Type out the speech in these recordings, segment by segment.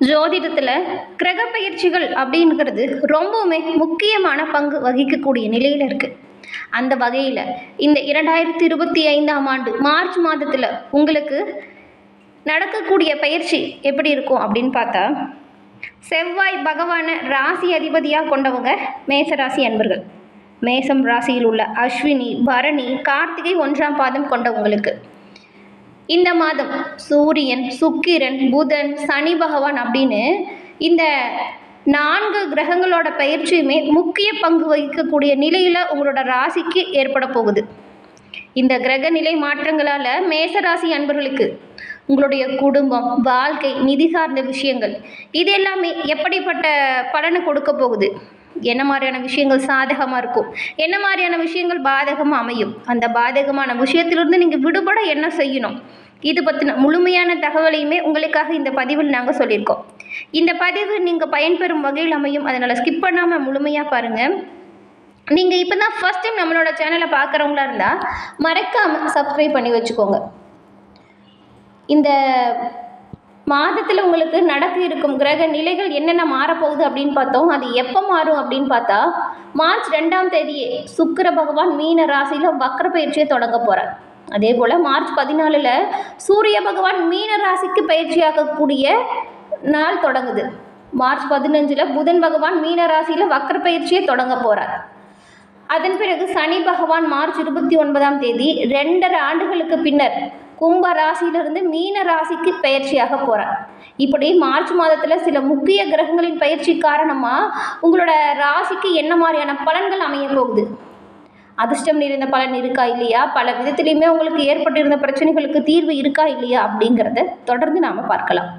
ஜோதிடத்தில் கிரக பயிற்சிகள் அப்படிங்கிறது ரொம்பவுமே முக்கியமான பங்கு வகிக்கக்கூடிய நிலையில் இருக்குது அந்த வகையில் இந்த இரண்டாயிரத்தி இருபத்தி ஐந்தாம் ஆண்டு மார்ச் மாதத்தில் உங்களுக்கு நடக்கக்கூடிய பயிற்சி எப்படி இருக்கும் அப்படின்னு பார்த்தா செவ்வாய் பகவானை ராசி அதிபதியாக கொண்டவங்க மேசராசி அன்பர்கள். மேசம் ராசியில் உள்ள அஸ்வினி பரணி கார்த்திகை ஒன்றாம் பாதம் கொண்டவங்களுக்கு இந்த மாதம் சூரியன் சுக்கிரன் புதன் சனி பகவான் அப்படின்னு இந்த நான்கு கிரகங்களோட பயிற்சியுமே முக்கிய பங்கு வகிக்கக்கூடிய நிலையில் உங்களோட ராசிக்கு ஏற்பட போகுது. இந்த கிரக நிலை மாற்றங்களால் மேசராசி அன்பர்களுக்கு உங்களுடைய குடும்பம் வாழ்க்கை நிதி சார்ந்த விஷயங்கள் இது எல்லாமே எப்படிப்பட்ட பலனை கொடுக்க போகுது? என்ன மாதிரியான விஷயங்கள் சாதகமாக இருக்கும்? என்ன மாதிரியான விஷயங்கள் பாதகமாக அமையும்? அந்த பாதகமான விஷயத்திலிருந்து நீங்கள் விடுபட என்ன செய்யணும்? இது பற்றின முழுமையான தகவலையுமே உங்களுக்காக இந்த பதிவில் நாங்கள் சொல்லியிருக்கோம். இந்த பதிவு நீங்கள் பயன்பெறும் வகையில் அமையும். அதனால் ஸ்கிப் பண்ணாமல் முழுமையாக பாருங்கள் நீங்கள் இப்போ தான் ஃபஸ்ட் டைம் நம்மளோட சேனலை பார்க்குறவங்களா இருந்தால் மறக்காமல் சப்ஸ்கிரைப் பண்ணி வச்சுக்கோங்க. இந்த மாதத்தில் உங்களுக்கு நடக்க இருக்கும் கிரக நிலைகள் என்னென்ன மாறப்போகுது அப்படின்னு பார்த்தோம். அது எப்போ மாறும் அப்படின்னு பார்த்தா மார்ச் ரெண்டாம் தேதியே சுக்கிர பகவான் மீன ராசியில் வக்ர பயிற்சியை தொடங்க போகிறார் அதே போல் மார்ச் பதினாலில் சூரிய பகவான் மீன ராசிக்கு பயிற்சியாகக்கூடிய நாள் தொடங்குது. மார்ச் பதினஞ்சில் புதன் பகவான் மீன ராசியில் வக்ர பயிற்சியை தொடங்க போகிறார் அதன் பிறகு சனி பகவான் மார்ச் இருபத்தி ஒன்பதாம் தேதி ரெண்டரை ஆண்டுகளுக்கு பின்னர் கும்ப ராசியிலிருந்து மீன ராசிக்கு பயிற்சியாக போகிறார் இப்படி மார்ச் மாதத்தில் சில முக்கிய கிரகங்களின் பயிற்சி காரணமாக உங்களோட ராசிக்கு என்ன மாதிரியான பலன்கள் அமைய போகுது? அதிர்ஷ்டம் நிறைந்த பலன் இருக்கா இல்லையா? பல விதத்திலையுமே உங்களுக்கு ஏற்பட்டிருந்த பிரச்சனைகளுக்கு தீர்வு இருக்கா இல்லையா அப்படிங்கிறத தொடர்ந்து நாம் பார்க்கலாம்.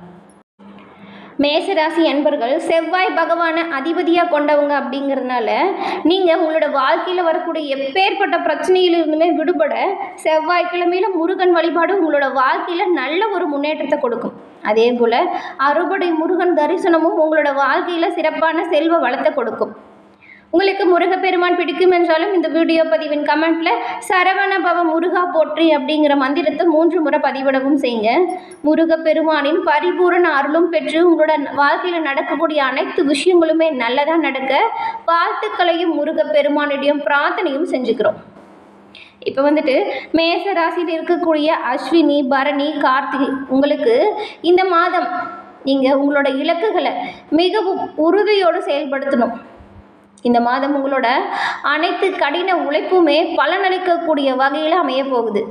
மேசராசி அன்பர்கள் செவ்வாய் பகவானை அதிபதியாக கொண்டவங்க அப்படிங்கிறதுனால நீங்கள் உங்களோட வாழ்க்கையில் வரக்கூடிய எப்பேற்பட்ட பிரச்சனையிலிருந்துமே விடுபட செவ்வாய்க்கிழமையில் முருகன் வழிபாடு உங்களோட வாழ்க்கையில் நல்ல ஒரு முன்னேற்றத்தை கொடுக்கும். அதே போல் அறுபடை முருகன் தரிசனமும் உங்களோட வாழ்க்கையில் சிறப்பான செல்வ வளத்தை கொடுக்கும். உங்களுக்கு முருகப்பெருமான் பிடிக்கும் என்றாலும் இந்த வீடியோ பதிவின் கமெண்ட்டில் சரவணபவ முருகா போற்றி அப்படிங்கிற மந்திரத்தை மூன்று முறை பதிவிடவும் செய்யுங்க. முருகப்பெருமானின் பரிபூரண அருளும் பெற்று உங்களோட வாழ்க்கையில் நடக்கக்கூடிய அனைத்து விஷயங்களுமே நல்லதாக நடக்க வாழ்த்துக்களையும் முருகப்பெருமானிடையும் பிரார்த்தனையும் செஞ்சுக்கிறோம். இப்போ வந்துட்டு மேச ராசியில் இருக்கக்கூடிய அஸ்வினி பரணி கார்த்திகை உங்களுக்கு இந்த மாதம் நீங்கள் உங்களோட இலக்குகளை மிகவும் உறுதியோடு செயல்படுத்தணும். இந்த மாதம் உங்களோட அனைத்து கடின உழைப்புமே பலனளிக்கக்கூடிய வகையில் அமைய போகுது.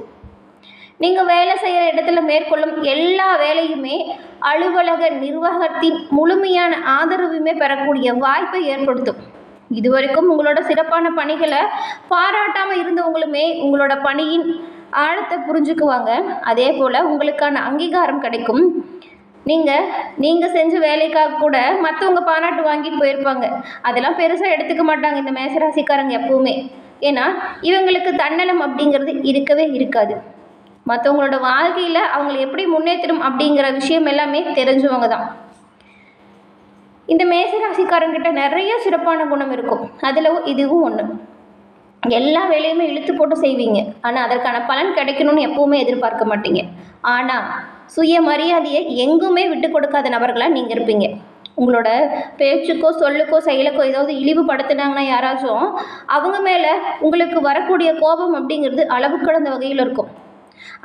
நீங்கள் வேலை செய்கிற இடத்துல மேற்கொள்ளும் எல்லா வேலையுமே அலுவலக நிர்வாகத்தின் முழுமையான ஆதரவுமே பெறக்கூடிய வாய்ப்பை ஏற்படுத்தும். இதுவரைக்கும் உங்களோட சிறப்பான பணிகளை பாராட்டாமல் இருந்தவங்களுமே உங்களோட பணியின் ஆழத்தை புரிஞ்சுக்குவாங்க. அதே போல் உங்களுக்கான அங்கீகாரம் கிடைக்கும். நீங்கள் நீங்கள் செஞ்ச வேலைக்காக கூட மற்றவங்க பாராட்டு வாங்கிட்டு போயிருப்பாங்க. அதெல்லாம் பெருசாக எடுத்துக்க மாட்டாங்க இந்த மேசராசிக்காரங்க எப்பவுமே. ஏன்னா இவங்களுக்கு தன்னலம் அப்படிங்கிறது இருக்கவே இருக்காது. மற்றவங்களோட வாழ்க்கையில் அவங்களை எப்படி முன்னேற்றணும் அப்படிங்கிற விஷயம் எல்லாமே தெரிஞ்சவங்க தான். இந்த மேசராசிக்காரங்கிட்ட நிறைய சிறப்பான குணம் இருக்கும். அதில் இதுவும் ஒன்று எல்லா வேலையுமே இழுத்து போட்டு செய்வீங்க. ஆனால் அதற்கான பலன் கிடைக்கணும்னு எப்பவுமே எதிர்பார்க்க மாட்டீங்க. ஆனால் சுயமரியாதையை எங்குமே விட்டு கொடுக்காத நபர்களாக நீங்கள் இருப்பீங்க. உங்களோட பேச்சுக்கோ சொல்லுக்கோ செயலுக்கோ ஏதாவது இழிவுபடுத்தினாங்கன்னா யாராச்சும் அவங்க மேலே உங்களுக்கு வரக்கூடிய கோபம் அப்படிங்கிறது அளவு கடந்த வகையில் இருக்கும்.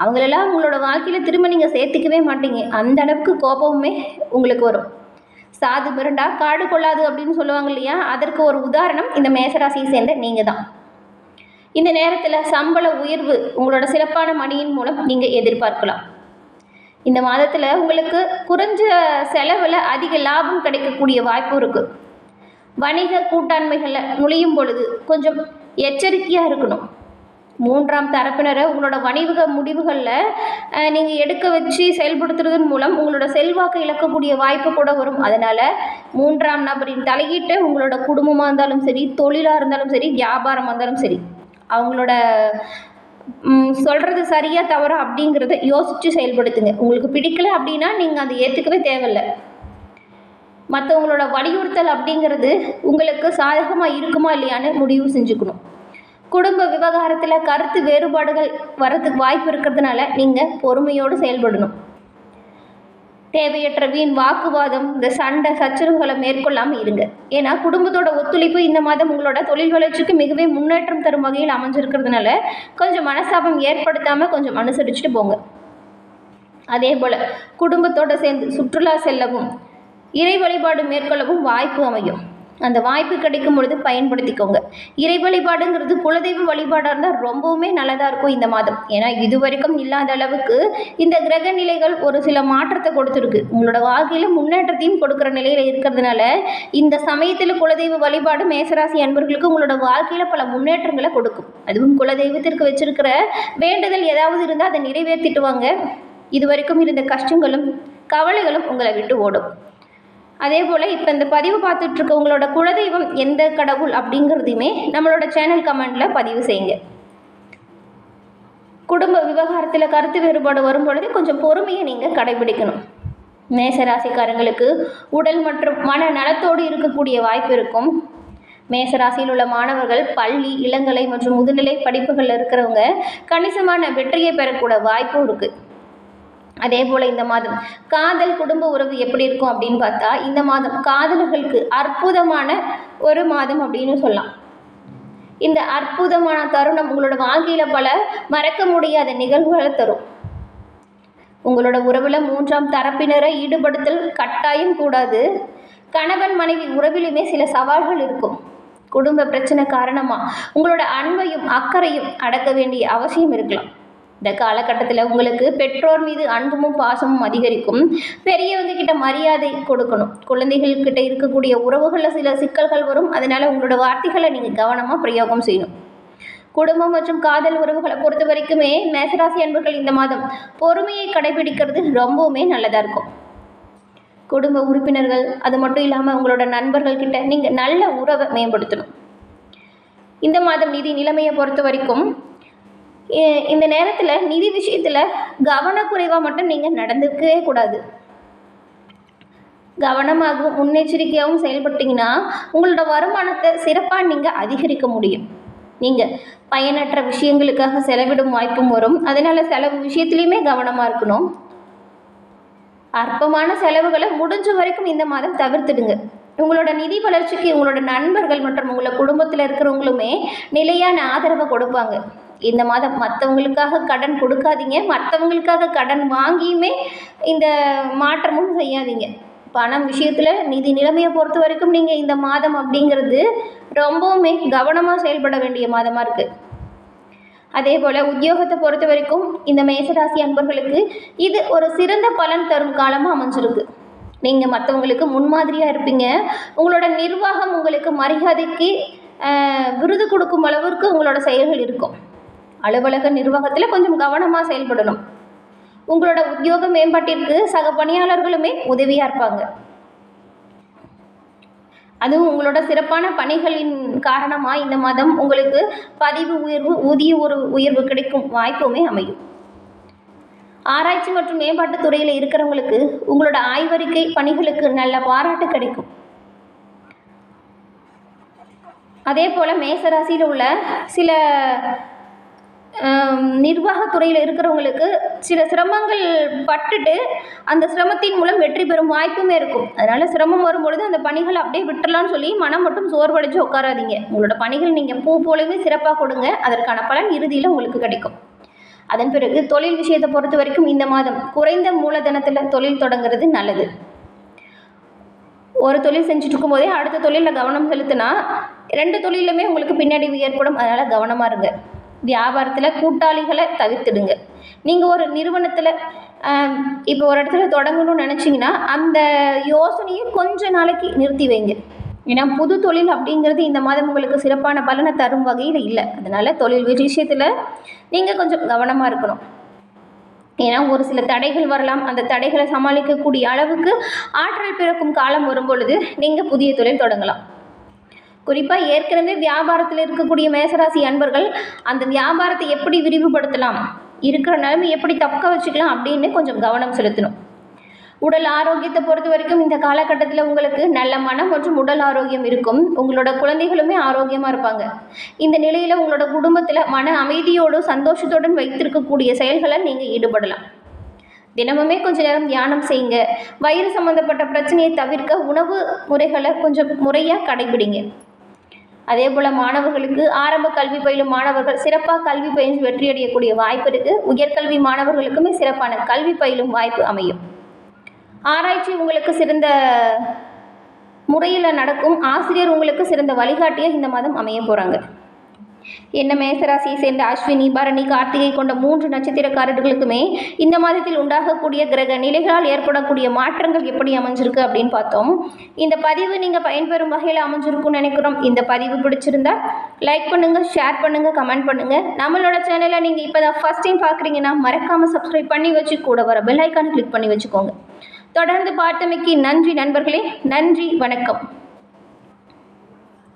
அவங்களெல்லாம் உங்களோட வாழ்க்கையில் திரும்ப நீங்கள் சேர்த்துக்கவே மாட்டீங்க. அந்த அளவுக்கு கோபமுமே உங்களுக்கு வரும். சாது மிரண்டா காடு கொள்ளாது அப்படின்னு சொல்லுவாங்க இல்லையா? அதற்கு ஒரு உதாரணம் இந்த மேசராசியை சேர்ந்த நீங்கள் தான். இந்த நேரத்தில் சம்பள உயர்வு உங்களோட சிறப்பான மணியின் மூலம் நீங்கள் எதிர்பார்க்கலாம். இந்த மாதத்தில் உங்களுக்கு குறைஞ்ச செலவில் அதிக லாபம் கிடைக்கக்கூடிய வாய்ப்பு இருக்குது வணிக கூட்டாண்மைகளில் நுழையும் பொழுது கொஞ்சம் எச்சரிக்கையாக இருக்கணும். மூன்றாம் தரப்பினரை உங்களோட வணிக முடிவுகளில் நீங்கள் எடுக்க வச்சு செயல்படுத்துறதன் மூலம் உங்களோட செல்வாக்கை இழக்கக்கூடிய வாய்ப்பு கூட வரும். அதனால் மூன்றாம் நபரின் தலையீட்டை உங்களோட குடும்பமாக இருந்தாலும் சரி தொழிலாக இருந்தாலும் சரி வியாபாரமாக இருந்தாலும் சரி அவங்களோட சொல்கிறது சரியாக தவறா அப்படிங்கிறத யோசித்து செயல்படுத்துங்க. உங்களுக்கு பிடிக்கல அப்படின்னா நீங்கள் அதை ஏற்றுக்கவே தேவையில்லை. மற்றவங்களோட வலியுறுத்தல் அப்படிங்கிறது உங்களுக்கு சாதகமாக இருக்குமா இல்லையான்னு முடிவு செஞ்சுக்கணும். குடும்ப விவகாரத்தில் கருத்து வேறுபாடுகள் வரதுக்கு வாய்ப்பு இருக்கிறதுனால நீங்கள் பொறுமையோடு செயல்படணும். தேவையற்ற வீண் வாக்குவாதம் இந்த சண்டை சச்சரவுகளை மேற்கொள்ளாமல் இருங்க. ஏன்னா குடும்பத்தோட ஒத்துழைப்பு இந்த மாதம் உங்களோட தொழில் வளர்ச்சிக்கு மிகவே முன்னேற்றம் தரும் வகையில் அமைஞ்சிருக்கிறதுனால கொஞ்சம் மனசாபம் ஏற்படுத்தாமல் கொஞ்சம் அனுசரிச்சுட்டு போங்க. அதே போல் குடும்பத்தோடு சேர்ந்து சுற்றுலா செல்லவும் இறை வழிபாடு மேற்கொள்ளவும் வாய்ப்பு அமையும். அந்த வாய்ப்பு கிடைக்கும் பொழுது பயன்படுத்திக்கோங்க. இறை வழிபாடுங்கிறது குலதெய்வ வழிபாடாக இருந்தால் ரொம்பவுமே நல்லதாக இருக்கும் இந்த மாதம். ஏன்னா இது வரைக்கும் இல்லாத அளவுக்கு இந்த கிரக நிலைகள் ஒரு சில மாற்றத்தை கொடுத்துருக்கு. உங்களோட வாழ்க்கையில் முன்னேற்றத்தையும் கொடுக்குற நிலையில் இருக்கிறதுனால இந்த சமயத்தில் குலதெய்வ வழிபாடு மேசராசி அன்பர்களுக்கு உங்களோட வாழ்க்கையில் பல முன்னேற்றங்களை கொடுக்கும். அதுவும் குலதெய்வத்திற்கு வச்சிருக்கிற வேண்டுதல் ஏதாவது இருந்தால் அதை நிறைவேற்றிட்டு வாங்க. இது வரைக்கும் இருந்த கஷ்டங்களும் கவலைகளும் உங்களை விட்டு ஓடும். அதே போல் இப்போ இந்த பதிவு பார்த்துட்ருக்க உங்களோட குலதெய்வம் எந்த கடவுள் அப்படிங்கிறதையுமே நம்மளோட சேனல் கமெண்டில் பதிவு செய்யுங்க. குடும்ப விவகாரத்தில் கருத்து வேறுபாடு வரும் பொழுது கொஞ்சம் பொறுமையை நீங்கள் கடைபிடிக்கணும். மேசராசிக்காரங்களுக்கு உடல் மற்றும் மன நலத்தோடு இருக்கக்கூடிய வாய்ப்பு இருக்கும். மேசராசியில் உள்ள மாணவர்கள் பள்ளி இளங்கலை மற்றும் முதுநிலை படிப்புகளில் இருக்கிறவங்க கணிசமான வெற்றியை பெறக்கூட வாய்ப்பும் இருக்குது அதே போல் இந்த மாதம் காதல் குடும்ப உறவு எப்படி இருக்கும் அப்படின்னு பார்த்தா இந்த மாதம் காதலர்களுக்கு அற்புதமான ஒரு மாதம் அப்படின்னு சொல்லலாம். இந்த அற்புதமான தருணம் உங்களோட வாழ்க்கையில் பல மறக்க முடியாத நிகழ்வுகளை தரும். உங்களோட உறவில் மூன்றாம் தரப்பினரை ஈடுபடுத்தல் கட்டாயம் கூடாது. கணவன் மனைவி உறவிலுமே சில சவால்கள் இருக்கும். குடும்ப பிரச்சனை காரணமாக உங்களோட அன்பையும் அக்கறையும் அடக்க வேண்டிய அவசியம் இருக்கலாம். இந்த காலகட்டத்தில் உங்களுக்கு பெற்றோர் மீது அன்பும் பாசமும் அதிகரிக்கும். பெரியவங்க கிட்ட மரியாதை கொடுக்கணும். குழந்தைகள் கிட்ட இருக்கக்கூடிய உறவுகளில் சில சிக்கல்கள் வரும். அதனால உங்களோட வார்த்தைகளை நீங்கள் கவனமாக பிரயோகம் செய்யணும். குடும்பம் மற்றும் காதல் உறவுகளை பொறுத்த வரைக்குமே மேசராசி அன்பர்கள் இந்த மாதம் பொறுமையை கடைபிடிக்கிறது ரொம்பவுமே நல்லதாக இருக்கும். குடும்ப உறுப்பினர்கள் அது மட்டும் இல்லாமல் உங்களோட நண்பர்கள் கிட்ட நீங்கள் நல்ல உறவை மேம்படுத்தணும். இந்த மாதம் நிதி நிலைமையை பொறுத்த வரைக்கும் இந்த நேரத்தில் நிதி விஷயத்தில் கவனக்குறைவாக மட்டும் நீங்கள் நடந்துக்கவே கூடாது. கவனமாகவும் முன்னெச்சரிக்கையாகவும் செயல்பட்டீங்கன்னா உங்களோட வருமானத்தை சிறப்பாக நீங்கள் அதிகரிக்க முடியும். நீங்கள் பயனற்ற விஷயங்களுக்காக செலவிடும் வாய்ப்பும் வரும். அதனால் செலவு விஷயத்துலையுமே கவனமாக இருக்கணும். அற்பமான செலவுகளை முடிஞ்ச வரைக்கும் இந்த மாதம் தவிர்த்துடுங்க. உங்களோட நிதி வளர்ச்சிக்கு உங்களோட நண்பர்கள் மற்றும் உங்களோட குடும்பத்தில் இருக்கிறவங்களுமே நிலையான ஆதரவை கொடுப்பாங்க. இந்த மாதம் மற்றவங்களுக்காக கடன் கொடுக்காதீங்க. மற்றவங்களுக்காக கடன் வாங்கியுமே இந்த மாற்றமும் செய்யாதீங்க. பணம் விஷயத்தில் நிதி நிலைமையை பொறுத்த வரைக்கும் நீங்கள் இந்த மாதம் அப்படிங்கிறது ரொம்பவுமே கவனமாக செயல்பட வேண்டிய மாதமாக இருக்குது அதே போல் உத்தியோகத்தை பொறுத்த வரைக்கும் இந்த மேசராசி அன்பர்களுக்கு இது ஒரு சிறந்த பலன் தரும் காலமாக அமைஞ்சிருக்கு. நீங்கள் மற்றவங்களுக்கு முன்மாதிரியாக இருப்பீங்க. உங்களோட நிர்வாகம் உங்களுக்கு மரியாதைக்கு விருது கொடுக்கும் அளவிற்கு உங்களோட செயல்கள் இருக்கும். அலுவலக நிர்வாகத்தில் கொஞ்சம் கவனமாக செயல்படணும். உங்களோட உத்தியோக மேம்பாட்டிற்கு சக பணியாளர்களுமே உதவியாக இருப்பாங்க. அதுவும் உங்களோட சிறப்பான பணிகளின் காரணமாக இந்த மாதம் உங்களுக்கு பதிவு உயர்வு ஊதிய ஒரு உயர்வு கிடைக்கும் வாய்ப்புமே அமையும். ஆராய்ச்சி மற்றும் மேம்பாட்டுத் துறையில் இருக்கிறவங்களுக்கு உங்களோட ஆய்வறிக்கை பணிகளுக்கு நல்ல பாராட்டு கிடைக்கும். அதே போல் மேசராசியில் உள்ள சில நிர்வாகத்துறையில் இருக்கிறவங்களுக்கு சில சிரமங்கள் பட்டுட்டு அந்த சிரமத்தின் மூலம் வெற்றி பெறும் வாய்ப்புமே இருக்கும். அதனால் சிரமம் வரும்பொழுது அந்த பணிகளை அப்படியே விட்டுறலாம்னு சொல்லி மனம் மட்டும் சோர்வடைஞ்சு உட்காராதீங்க. உங்களோட பணிகள் நீங்கள் பூ போலவே சிறப்பாக கொடுங்க. அதற்கான பலன் இறுதியில் உங்களுக்கு கிடைக்கும். அதன் பிறகு தொழில் விஷயத்தை பொறுத்த வரைக்கும் இந்த மாதம் குறைந்த மூலதனத்தில் தொழில் தொடங்குறது நல்லது. ஒரு தொழில் செஞ்சுட்டு இருக்கும்போதே அடுத்த தொழிலில் கவனம் செலுத்தினா ரெண்டு தொழிலுமே உங்களுக்கு பின்னடைவு ஏற்படும். அதனால் கவனமாக இருங்க. வியாபாரத்தில் கூட்டாளிகளை தவிர்த்துடுங்க. நீங்கள் ஒரு நிறுவனத்தில் இப்போ ஒரு இடத்துல தொடங்கணும்னு நினச்சிங்கன்னா அந்த யோசனையை கொஞ்ச நாளைக்கு நிறுத்தி வைங்க. ஏன்னா புது தொழில் அப்படிங்கிறது இந்த மாதம் உங்களுக்கு சிறப்பான பலனை தரும் வகையில் இல்லை. அதனால் தொழில் விஷயத்தில் நீங்கள் கொஞ்சம் கவனமாக இருக்கணும். ஏன்னா ஒரு சில தடைகள் வரலாம். அந்த தடைகளை சமாளிக்கக்கூடிய அளவுக்கு ஆற்றல் பிறக்கும் காலம் வரும் பொழுது நீங்கள் புதிய தொழில் தொடங்கலாம். குறிப்பாக ஏற்கனவே வியாபாரத்தில் இருக்கக்கூடிய மேசராசி அன்பர்கள் அந்த வியாபாரத்தை எப்படி விரிவுபடுத்தலாம் இருக்கிற நிலைமை எப்படி தக்க வச்சுக்கலாம் அப்படின்னு கொஞ்சம் கவனம் செலுத்தணும். உடல் ஆரோக்கியத்தை பொறுத்த வரைக்கும் இந்த காலகட்டத்தில் உங்களுக்கு நல்ல மனம் மற்றும் உடல் ஆரோக்கியம் இருக்கும். உங்களோட குழந்தைகளுமே ஆரோக்கியமாக இருப்பாங்க. இந்த நிலையில் உங்களோட குடும்பத்தில் மன அமைதியோடு சந்தோஷத்துடன் வைத்திருக்கக்கூடிய செயல்களை நீங்கள் ஈடுபடலாம். தினமுமே கொஞ்ச நேரம் தியானம் செய்யுங்க. வயிறு சம்மந்தப்பட்ட பிரச்சனையை தவிர்க்க உணவு முறைகளை கொஞ்சம் முறையாக கடைபிடிங்க. அதே போல் மாணவர்களுக்கு ஆரம்ப கல்வி பயிலும் மாணவர்கள் சிறப்பாக கல்வி பயின்று வெற்றியடையக்கூடிய வாய்ப்பு இருக்குது உயர்கல்வி மாணவர்களுக்குமே சிறப்பான கல்வி பயிலும் வாய்ப்பு அமையும். ஆராய்ச்சி உங்களுக்கு சிறந்த முறையில் நடக்கும். ஆசிரியர் உங்களுக்கு சிறந்த வழிகாட்டியாக இந்த மாதம் அமைய போகிறாங்க என்ன மேசராசியை சேர்ந்த அஸ்வினி பரணி கார்த்திகை கொண்ட மூன்று நட்சத்திரக்காரர்களுக்குமே இந்த மாதத்தில் உண்டாகக்கூடிய கிரக நிலைகளால் ஏற்படக்கூடிய மாற்றங்கள் எப்படி அமைஞ்சிருக்கு அப்படின்னு பார்த்தோம். இந்த பதிவு நீங்கள் பயன்பெறும் வகையில் அமைஞ்சிருக்கும்னு நினைக்கிறோம். இந்த பதிவு பிடிச்சிருந்தா லைக் பண்ணுங்கள் ஷேர் பண்ணுங்கள் கமெண்ட் பண்ணுங்கள் நம்மளோட சேனலை நீங்கள் இப்போ தான் ஃபஸ்ட் டைம் பார்க்குறீங்கன்னா மறக்காமல் சப்ஸ்கிரைப் பண்ணி வச்சு கூட வர பெல் ஐக்கானை கிளிக் பண்ணி வச்சுக்கோங்க. தொடர்ந்து பார்த்தமைக்கு நன்றி நண்பர்களே. நன்றி வணக்கம்.